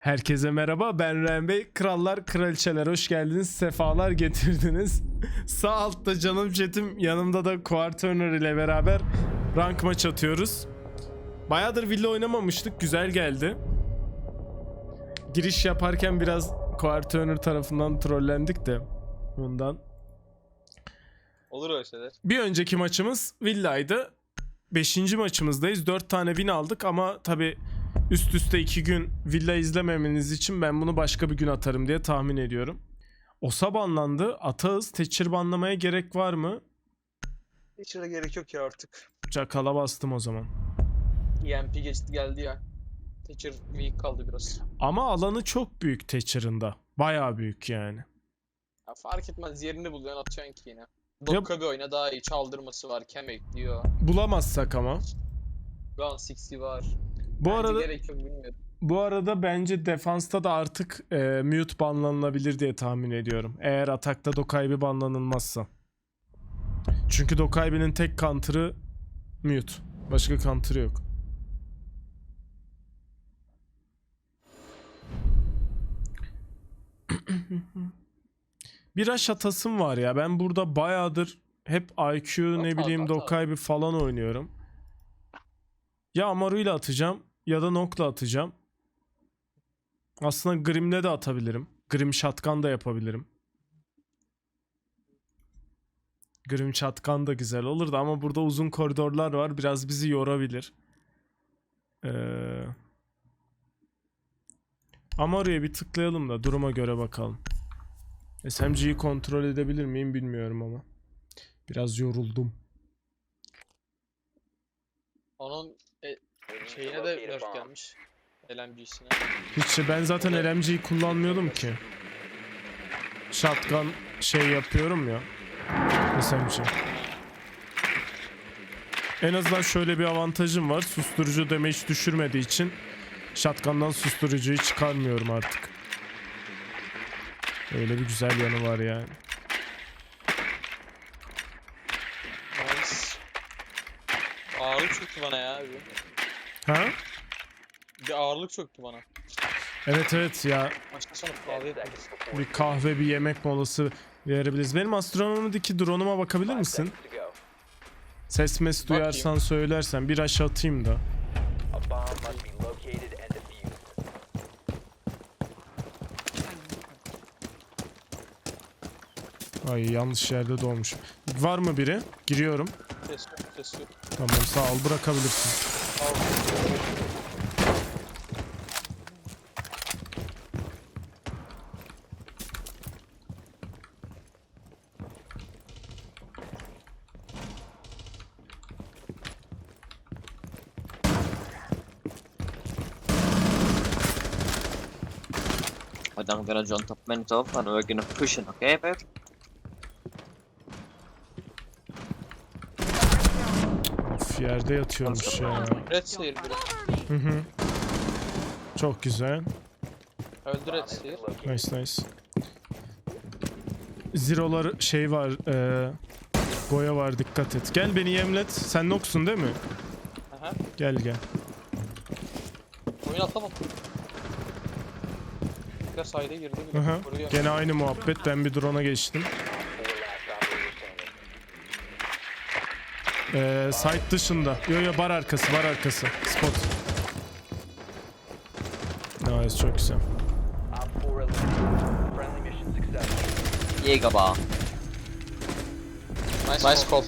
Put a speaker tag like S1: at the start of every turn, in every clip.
S1: Herkese merhaba ben Ren Bey. Krallar kraliçeler hoş geldiniz. Sefalar getirdiniz. Sağ altta canım chatim yanımda da Quar Turner ile beraber rank maç atıyoruz. Bayağıdır villa oynamamıştık. Güzel geldi. Giriş yaparken biraz Quar Turner tarafından trollendik de. Bundan.
S2: Olur öyle şeyler.
S1: Bir önceki maçımız villaydı. Beşinci maçımızdayız. Dört tane win aldık ama tabi üst üste iki gün villa izlememeniz için ben bunu başka bir gün atarım diye tahmin ediyorum. Osa banlandı. Atağız. Thatcher banlamaya gerek var mı?
S2: Öyle gerek yok ya artık.
S1: Çakala bastım o zaman.
S2: EMP geçti geldi ya. Thatcher weak kaldı biraz.
S1: Ama alanı çok büyük da. Bayağı büyük yani.
S2: Ya fark etmez yerini buluyorsun atacaksın ki yine. Dokka bir oyna daha iyi. Çaldırması var. Kem ekliyor.
S1: Bulamazsak ama.
S2: Gun 60 var.
S1: Bu
S2: Bence
S1: arada
S2: gerek yok bilmiyorum.
S1: bu arada bence defansta da artık e, mute banlanılabilir diye tahmin ediyorum. Eğer atakta Dokaibi banlanılmazsa. Çünkü Dokaibi'nin tek counter'ı mute. Başka counter'ı yok. Bir rush atasım var ya. Ben burada bayağıdır hep IQ ne
S2: At,
S1: bileyim
S2: at, at.
S1: Dokaibi falan oynuyorum. Ya Amaru ile atacağım ya da Nok'la atacağım. Aslında Grim'le de atabilirim. Grim Shotgun da yapabilirim. Grim Shotgun da güzel olurdu ama burada uzun koridorlar var. Biraz bizi yorabilir. Ee... Amaru'ya bir tıklayalım da duruma göre bakalım. SMG'yi kontrol edebilir miyim bilmiyorum ama. Biraz yoruldum.
S2: Onun şeyine de nerf gelmiş. LMG'sine.
S1: Hiç ben zaten LMG'yi kullanmıyordum ki. Shotgun şey yapıyorum ya. SMG. En azından şöyle bir avantajım var. Susturucu damage düşürmediği için shotgun'dan susturucuyu çıkarmıyorum artık. Öyle bir güzel yanı var yani.
S2: Nice. Ağırlık çöktü bana ya. Bir,
S1: Ha?
S2: bir ağırlık çöktü bana.
S1: Evet evet ya
S2: kahve
S1: bir kahve bir yemek molası verebiliriz. Benim astronomideki drone'uma bakabilir misin? Ses mes
S2: Bakayım.
S1: duyarsan söylersen bir aşağı atayım da. Ay yanlış yerde doğmuş. Var mı biri? Giriyorum.
S2: Ses yok, ses yok.
S1: Tamam sağ ol bırakabilirsin.
S3: I'm gonna jump man top and we're gonna push it, okay, babe?
S1: Yerde yatıyormuş ya.
S2: Red Slayer biri.
S1: Hı hı. Çok güzel.
S2: Öldü Red Slayer.
S1: Nice nice. Zero'lar şey var. E, Goya var dikkat et. Gel beni yemlet. Sen Nox'un değil mi?
S2: Aha.
S1: Gel gel.
S2: Oyun atlamadı. Bir de sayda girdi. Vuruyor.
S1: Gene aynı muhabbet. Ben bir drone'a geçtim. Ee, site dışında. Yo yo bar arkası bar arkası. Spot. Nice çok güzel.
S4: Op 4 eliminated. Friendly mission successful.
S3: Jäger bar.
S2: Nice, nice call.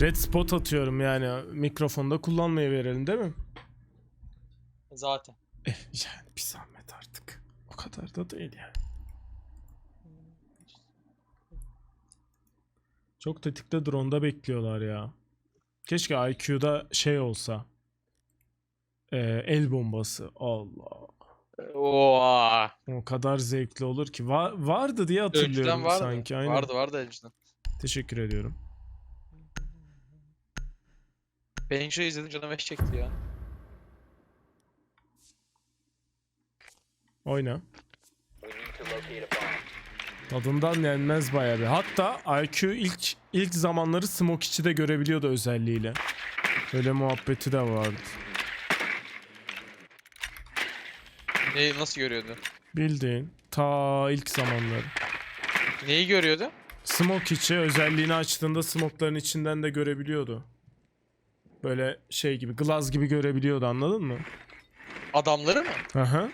S1: Red spot atıyorum yani mikrofonda kullanmayı verelim değil mi?
S2: Zaten.
S1: Eh yani bir zahmet artık. O kadar da değil yani. Çok tetikte drone'da bekliyorlar ya. Keşke IQ'da şey olsa. Ee, el bombası. Allah.
S2: Oha.
S1: O kadar zevkli olur ki. Va- vardı diye hatırlıyorum
S2: Önceden vardı.
S1: sanki. Aynen.
S2: Vardı vardı önceden.
S1: Teşekkür ediyorum.
S2: Benjo izledim canım eş çekti ya.
S1: Oyna.
S4: We need to locate a bomb.
S1: Tadından yenmez bayağı bir. Hatta IQ ilk ilk zamanları Smoke içi de görebiliyordu özelliğiyle. Öyle muhabbeti de vardı.
S5: Neyi nasıl görüyordu?
S1: Bildiğin ta ilk zamanları.
S5: Neyi görüyordu?
S1: Smoke içi özelliğini açtığında smoke'ların içinden de görebiliyordu. Böyle şey gibi, glaz gibi görebiliyordu anladın mı?
S5: Adamları mı?
S1: Aha.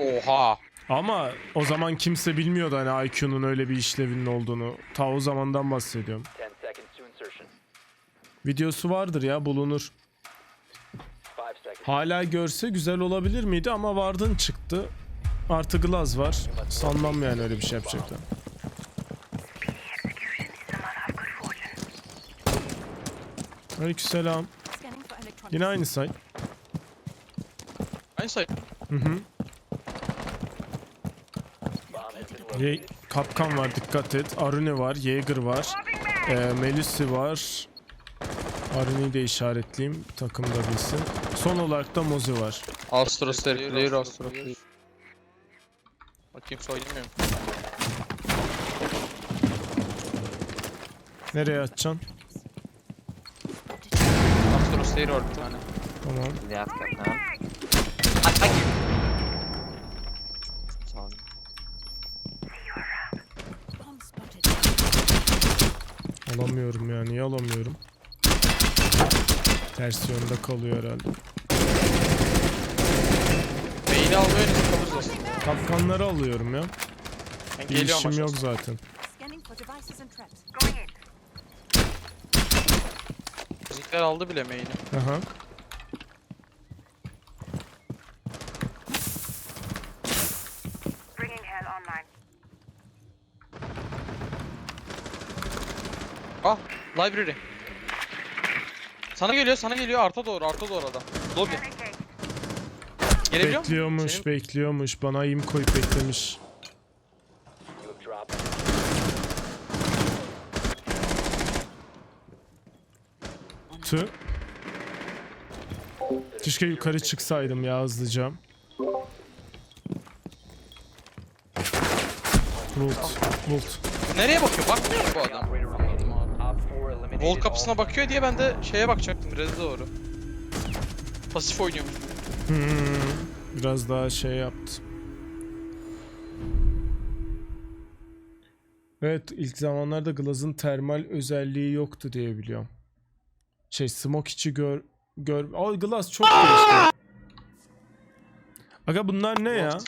S5: Oha.
S1: Ama o zaman kimse bilmiyordu hani IQ'nun öyle bir işlevinin olduğunu. Ta o zamandan bahsediyorum.
S4: 10 seconds to insertion.
S1: Videosu vardır ya bulunur.
S4: 5 seconds.
S1: Hala görse güzel olabilir miydi ama vardın çıktı. Artı glaz var. Sanmam yani öyle bir şey yapacaklar. Aleykümselam. Yine aynı say.
S5: Aynı sayı.
S1: Hı hı. Ye. Kapkan var dikkat et. Arune var. Jaeger var. Ee, Melusi var. Arune'yi de işaretleyeyim. Takım da bilsin. Son olarak da Mozi var.
S5: Astros player, Astros player. Bakayım söylemiyorum.
S1: Nereye atacaksın?
S5: Astros player var bir tane.
S1: Tamam.
S3: Yeah, Captain. I thank you. Sorry.
S6: Bomb spotted.
S1: Alamıyorum ya. Niye alamıyorum? Ters yönde kalıyor herhalde.
S5: Beyni almaya ne kalırız aslında.
S1: Kapkanları alıyorum ya.
S5: Ben
S1: Bir
S5: geliyorum
S1: işim yok
S5: aşağısı.
S1: zaten.
S6: Scanning for devices and traps.
S5: Bizimkiler aldı bile main'i.
S1: Aha.
S5: Library. Sana geliyor, sana geliyor. Arta doğru, arta doğru adam. Lobby. Gelebiliyor musun?
S1: Bekliyormuş,
S5: Senin-
S1: bekliyormuş. Bana im koyup beklemiş. Tü. Keşke yukarı çıksaydım ya hızlıca. Volt, Volt.
S5: Nereye bakıyor? Bakmıyor mu bu adam?
S4: Operator remaining. Op 4 eliminated
S5: Vol
S4: all
S5: kapısına bakıyor diye ben de şeye bakacaktım. Red'e doğru. Pasif oynuyormuş.
S1: Hmm, biraz daha şey yaptı. Evet, ilk zamanlarda Glaz'ın termal özelliği yoktu diye biliyorum. Şey, smoke içi gör... gör... Ay Glaz çok değişti. Aga bunlar ne ya?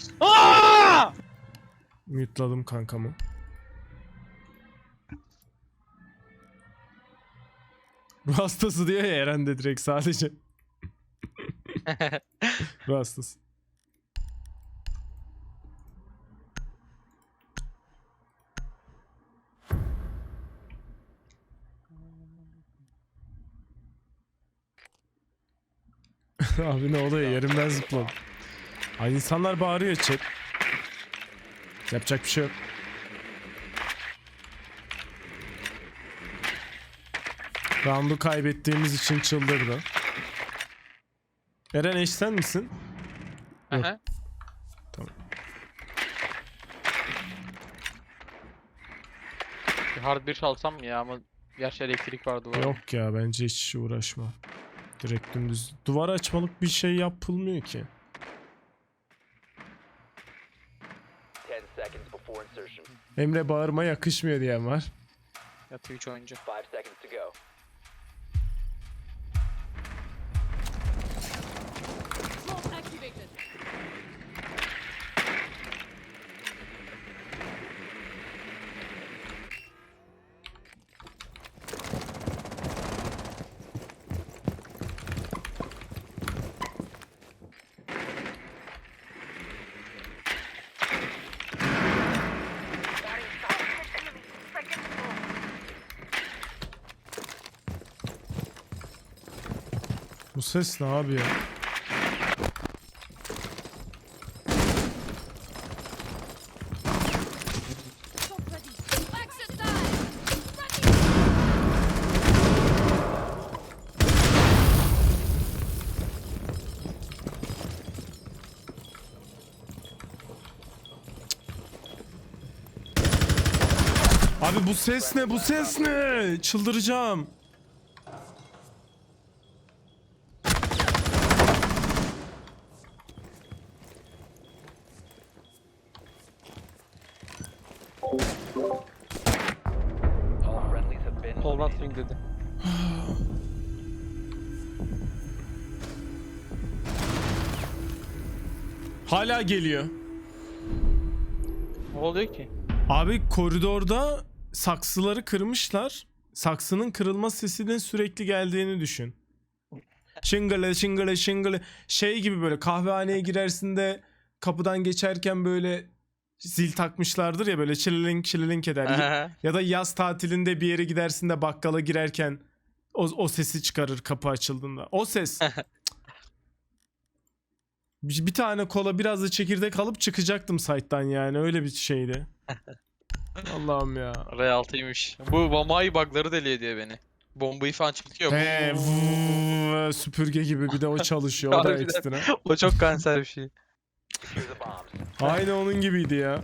S1: Mute'ladım kankamı. Ruh hastası diyor ya Eren de direkt sadece. Ruh hastası. Abi ne oluyor yerimden zıpladım. Ay insanlar bağırıyor chat. Yapacak bir şey yok. Round'u kaybettiğimiz için çıldırdı. Eren eş sen misin?
S5: Aha.
S1: Tamam.
S5: Bir hard bir çalsam mı ya ama gerçi elektrik vardı bu.
S1: Yok ya bence hiç uğraşma. Direkt dümdüz. Duvar açmalık bir şey yapılmıyor ki.
S4: 10 seconds before insertion.
S1: Emre bağırma yakışmıyor diyen var.
S5: Ya Twitch oyuncu.
S1: Ses ne abi ya? Abi bu ses ne? Bu ses ne? Çıldıracağım. Hala geliyor.
S5: Ne oluyor ki?
S1: Abi koridorda saksıları kırmışlar. Saksının kırılma sesinin sürekli geldiğini düşün. Şıngılı şıngılı şıngılı şey gibi böyle kahvehaneye girersin de kapıdan geçerken böyle zil takmışlardır ya böyle çililink çililink eder.
S5: Aha.
S1: ya da yaz tatilinde bir yere gidersin de bakkala girerken o, o sesi çıkarır kapı açıldığında. O ses. Bir, bir tane kola biraz da çekirdek alıp çıkacaktım site'tan yani öyle bir şeydi. Allah'ım ya.
S5: Ray altıymış. Bu Vamai bug'ları deliyor diye beni. Bombayı falan çekiyor.
S1: He, vuuu, süpürge gibi bir de o çalışıyor. O da
S5: Harbiden.
S1: ekstra.
S5: o çok kanser bir şey.
S1: Aynı onun gibiydi ya.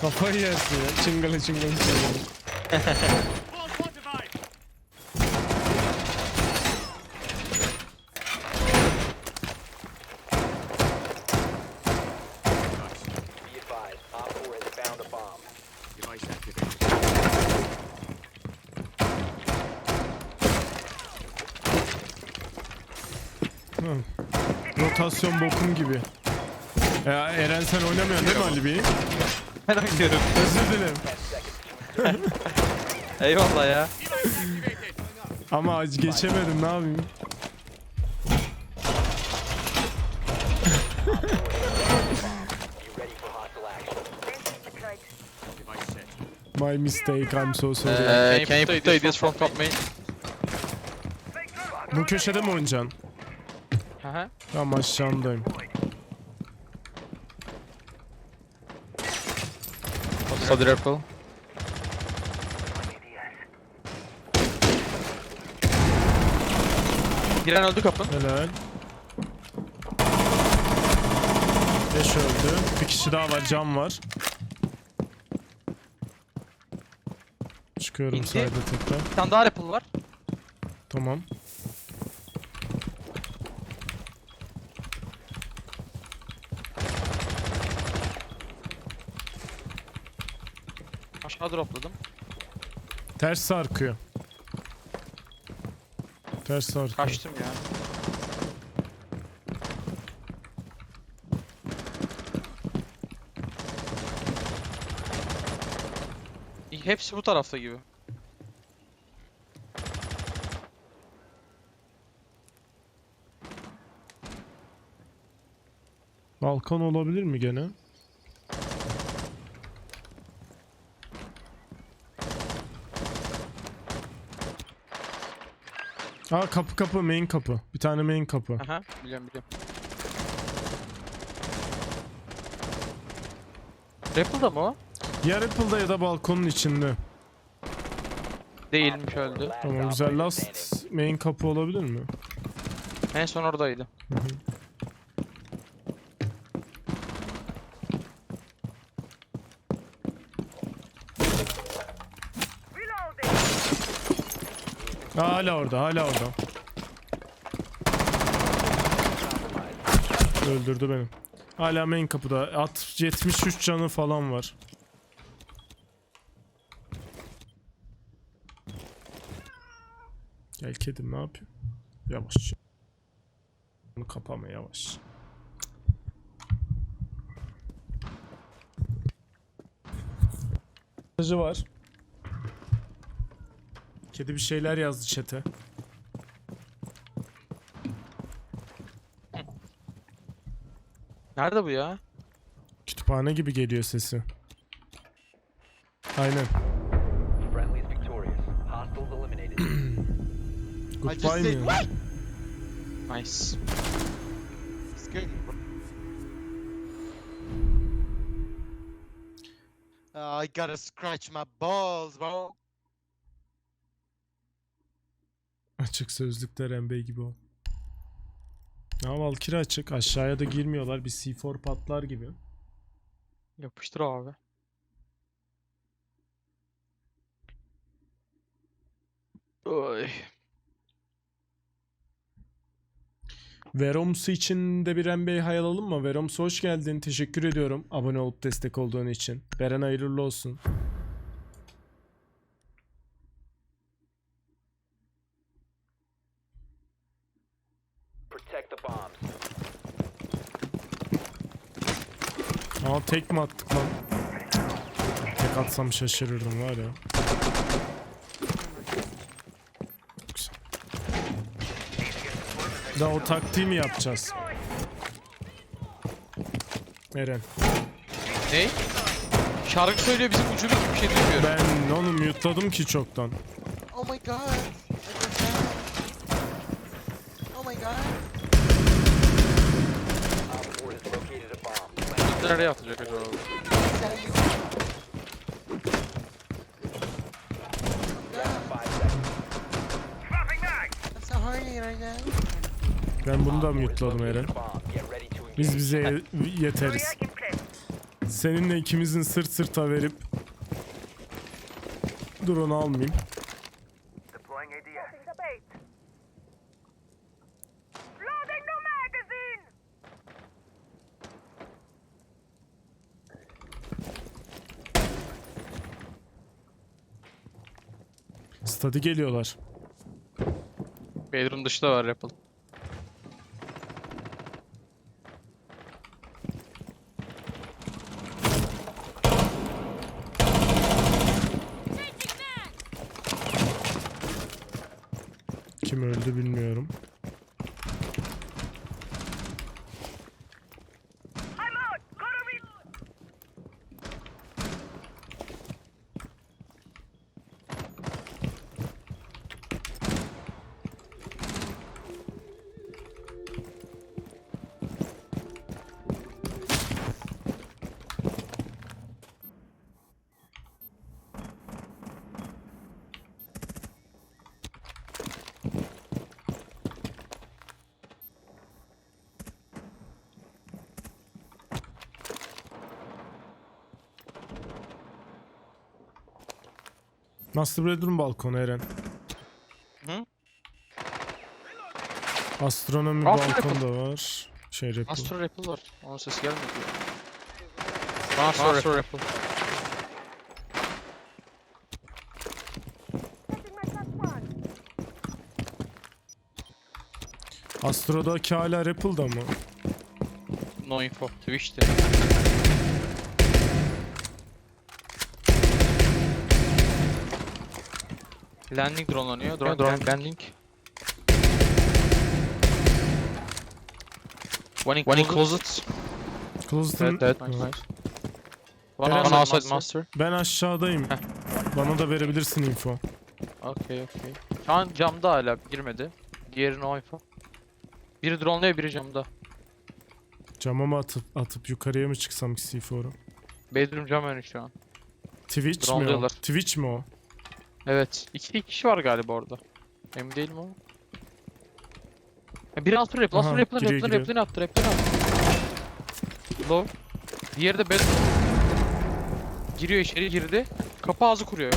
S1: Kafayı yersin ya. Çıngılı çıngılı çıngılı. Rotasyon bokum gibi. Ya Eren sen oynamıyorsun değil mi Ali Bey?
S5: Ben oynuyorum.
S1: Özür dilerim.
S5: Eyvallah ya.
S1: Ama geçemedim ne yapayım? My mistake I'm so sorry.
S5: Uh, can you play this from top main?
S1: Bu köşede mi oynayacaksın?
S5: Aha.
S1: Tamam aşağındayım.
S5: Sadi Apple. Giren öldü kapın.
S1: Helal. 5 öldü. Bir kişi daha var cam var. Çıkıyorum
S5: İndi.
S1: sayda tekrar.
S5: Bir tane daha Apple var.
S1: Tamam.
S5: Aşağı dropladım.
S1: Ters sarkıyor. Ters sarkıyor.
S5: Kaçtım ya. Hepsi bu tarafta gibi.
S1: Balkan olabilir mi gene? Aa kapı kapı main kapı. Bir tane main kapı.
S5: Aha biliyorum biliyorum. Rapple'da mı o?
S1: Ya Apple'da ya da balkonun içinde.
S5: Değilmiş öldü.
S1: Tamam güzel. Last main kapı olabilir mi?
S5: En son oradaydı.
S1: Aa, hala orada hala orada. Öldürdü beni. Hala main kapıda. At 73 canı falan var. Gel kedim ne yapıyor? Yavaş. Bunu kapama yavaş. Var. Kedi bir şeyler yazdı chat'e.
S5: Nerede bu ya?
S1: Kütüphane gibi geliyor sesi. Aynen.
S4: Friendlies victorious. Hostiles eliminated.
S1: Goodbye mi?
S5: Nice.
S7: I gotta scratch my balls, bro.
S1: Açık sözlükte Rembey gibi o. Ya Valkyrie açık. Aşağıya da girmiyorlar. Bir C4 patlar gibi.
S5: Yapıştır abi. Oy.
S1: Veromsu için de bir Bey hay alalım mı? Veromsu hoş geldin. Teşekkür ediyorum abone olup destek olduğun için. Beren hayırlı olsun.
S4: Protect the bombs.
S1: Aa tek mi attık lan? Tek atsam şaşırırdım var ya. Da o taktiği mi yapacağız? Eren.
S5: Ne? Şarkı söylüyor bizim gibi bir şey duymuyorum.
S1: Ben onu mute'ladım ki çoktan.
S7: Oh my god. Oh my god.
S5: Nereye atacak acaba?
S1: Ben bunu da
S4: Op 4 has
S1: mute'ladım
S4: located
S1: Eren. Biz bize ye- yeteriz. Seninle ikimizin sırt sırta verip Dur onu almayayım. Stadı geliyorlar.
S5: Bedroom dışta var Apple.
S1: Kim öldü bilmiyorum.
S8: I'm out. Gotta reload.
S1: Master Bedroom balkonu Eren.
S5: Hı?
S1: Astronomi
S5: Astro
S1: balkonu da var. Şey Apple.
S5: Astro Apple var. Onun sesi gelmiyor. Astro, Astro Apple.
S8: My plus one.
S1: Astro'daki hala Apple'da mı?
S5: No info. Twitch'te. Landing dronelanıyor. Drone, drone landing. One in, One in closet.
S1: Closet'ın...
S5: Dead, dead. Nice.
S1: Evet.
S5: One, one outside master.
S1: Ben aşağıdayım.
S5: Heh.
S1: Bana da verebilirsin info.
S5: Okey okey. Şu an camda hala girmedi. Diğeri no info. Biri drone'luyor biri camda.
S1: Cama mı atıp, atıp yukarıya mı çıksam ki C4'u?
S5: Bedroom cam önü şu an.
S1: Twitch mi o?
S5: Drone'luyorlar.
S1: Twitch mi o?
S5: Evet. İki kişi var galiba orada. Emin değilim ama. Ha, biri Astro Rap,
S1: Aha,
S5: Rap'ını
S1: giriyor,
S5: Rap'ını
S1: giriyor.
S5: Rap'ını attı, Rap'ını attı. Low. Diğeri de bed. Giriyor içeri girdi. Kapı ağzı kuruyor.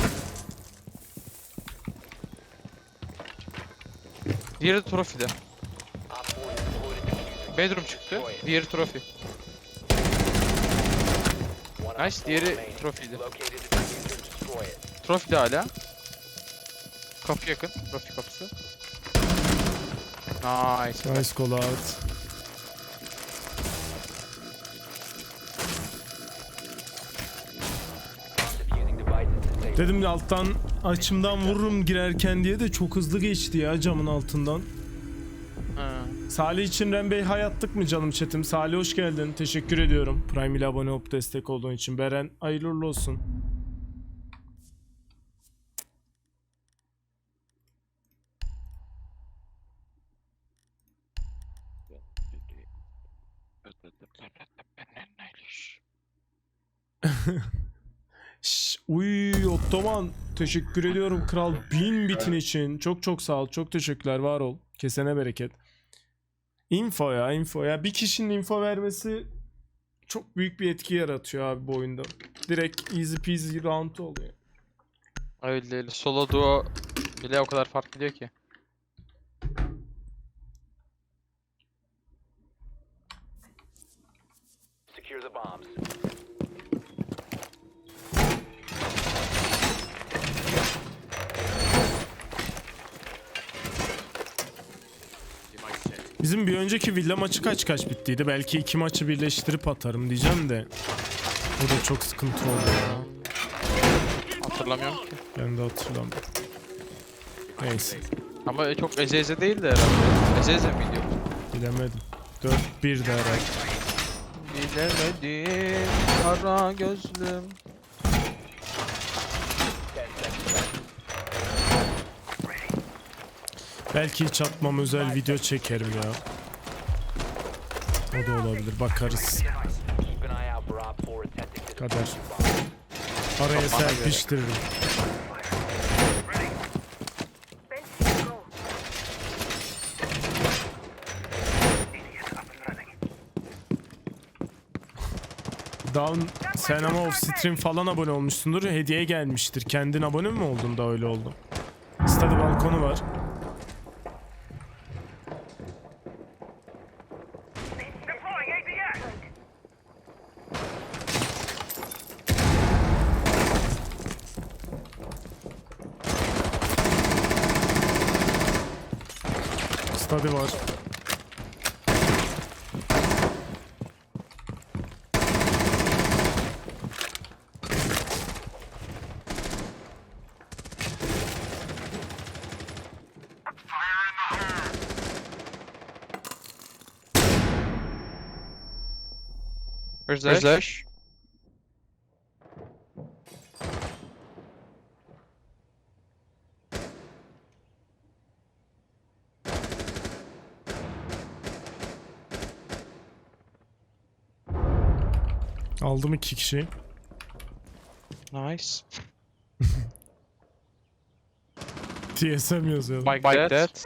S5: Diğeri de Trophy'de.
S4: Op 4 has deployed a diffuser.
S5: Bedroom çıktı. Diğeri.
S4: One
S5: Nice. Diğeri
S4: it.
S5: Trophy'de hala. Kapı yakın. Trophy kapısı. Nice.
S1: Nice call out. Dedim alttan açımdan vururum girerken diye de çok hızlı geçti ya camın altından.
S5: Ha.
S1: Salih için Rembey hayattık mı canım chatim? Salih hoş geldin. Teşekkür ediyorum. Prime ile abone olup destek olduğun için. Beren hayırlı olsun. Şş, uy Ottoman teşekkür ediyorum kral bin bitin için. Çok çok sağ ol. Çok teşekkürler var ol. Kesene bereket. Info ya info ya. Bir kişinin info vermesi çok büyük bir etki yaratıyor abi bu oyunda. Direkt easy peasy round oluyor.
S5: Öyle değil. Solo duo bile o kadar fark ediyor ki.
S4: Secure the bombs.
S1: Bizim bir önceki villa maçı kaç kaç bittiydi? Belki iki maçı birleştirip atarım diyeceğim de. Bu da çok sıkıntı oldu ya.
S5: Hatırlamıyorum ki.
S1: Ben de hatırlamıyorum. Neyse
S5: Ama çok eze eze değildi herhalde. Eze eze miydi?
S1: bilemedim. 4-1 de herhalde.
S5: Bilemedim kara gözlüm.
S1: Belki hiç atmam özel video çekerim ya. O da olabilir bakarız.
S4: Keep an eye out for Op 4 attempting to
S1: Kader. Araya serpiştiririm. Down sen ama off stream falan abone olmuşsundur. Hediye gelmiştir. Kendin abone mi oldun da öyle oldu? Study balkonu var.
S8: Body var.
S1: Where's that?
S5: Where's that?
S1: Aldım iki kişi.
S5: Nice.
S1: TSM yazıyor.
S5: Like, that.
S8: Loading.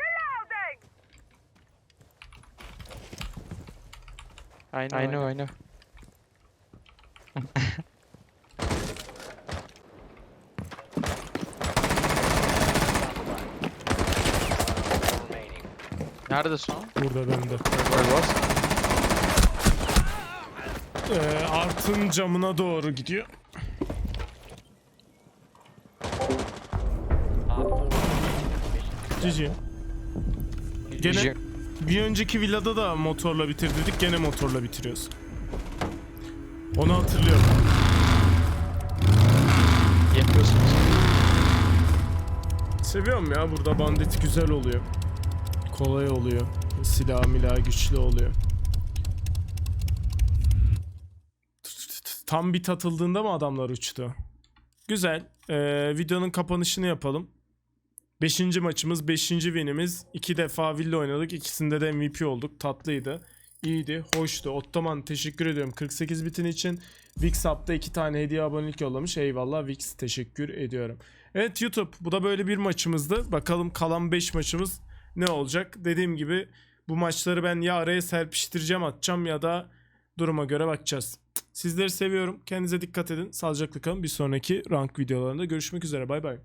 S5: I know, I know. I know. Neredesin o?
S1: Burada bende.
S5: Where was?
S1: Ee, Art'ın camına doğru gidiyor.
S4: Op 4
S1: GG. Gene bir önceki villada da motorla bitirdik. Gene motorla bitiriyoruz. Onu hatırlıyorum.
S5: Yapıyorsunuz.
S1: Seviyorum ya burada bandit güzel oluyor. Kolay oluyor. Silah milah güçlü oluyor. Tam bit atıldığında mı adamlar uçtu? Güzel. Ee, videonun kapanışını yapalım. Beşinci maçımız, beşinci winimiz. İki defa villa oynadık. İkisinde de MVP olduk. Tatlıydı. İyiydi, hoştu. Ottoman teşekkür ediyorum 48 bitin için. Vix Up'ta iki tane hediye abonelik yollamış. Eyvallah Vix teşekkür ediyorum. Evet YouTube bu da böyle bir maçımızdı. Bakalım kalan 5 maçımız ne olacak? Dediğim gibi bu maçları ben ya araya serpiştireceğim atacağım ya da duruma göre bakacağız. Sizleri seviyorum. Kendinize dikkat edin. Sağlıcakla kalın. Bir sonraki rank videolarında görüşmek üzere. Bay bay.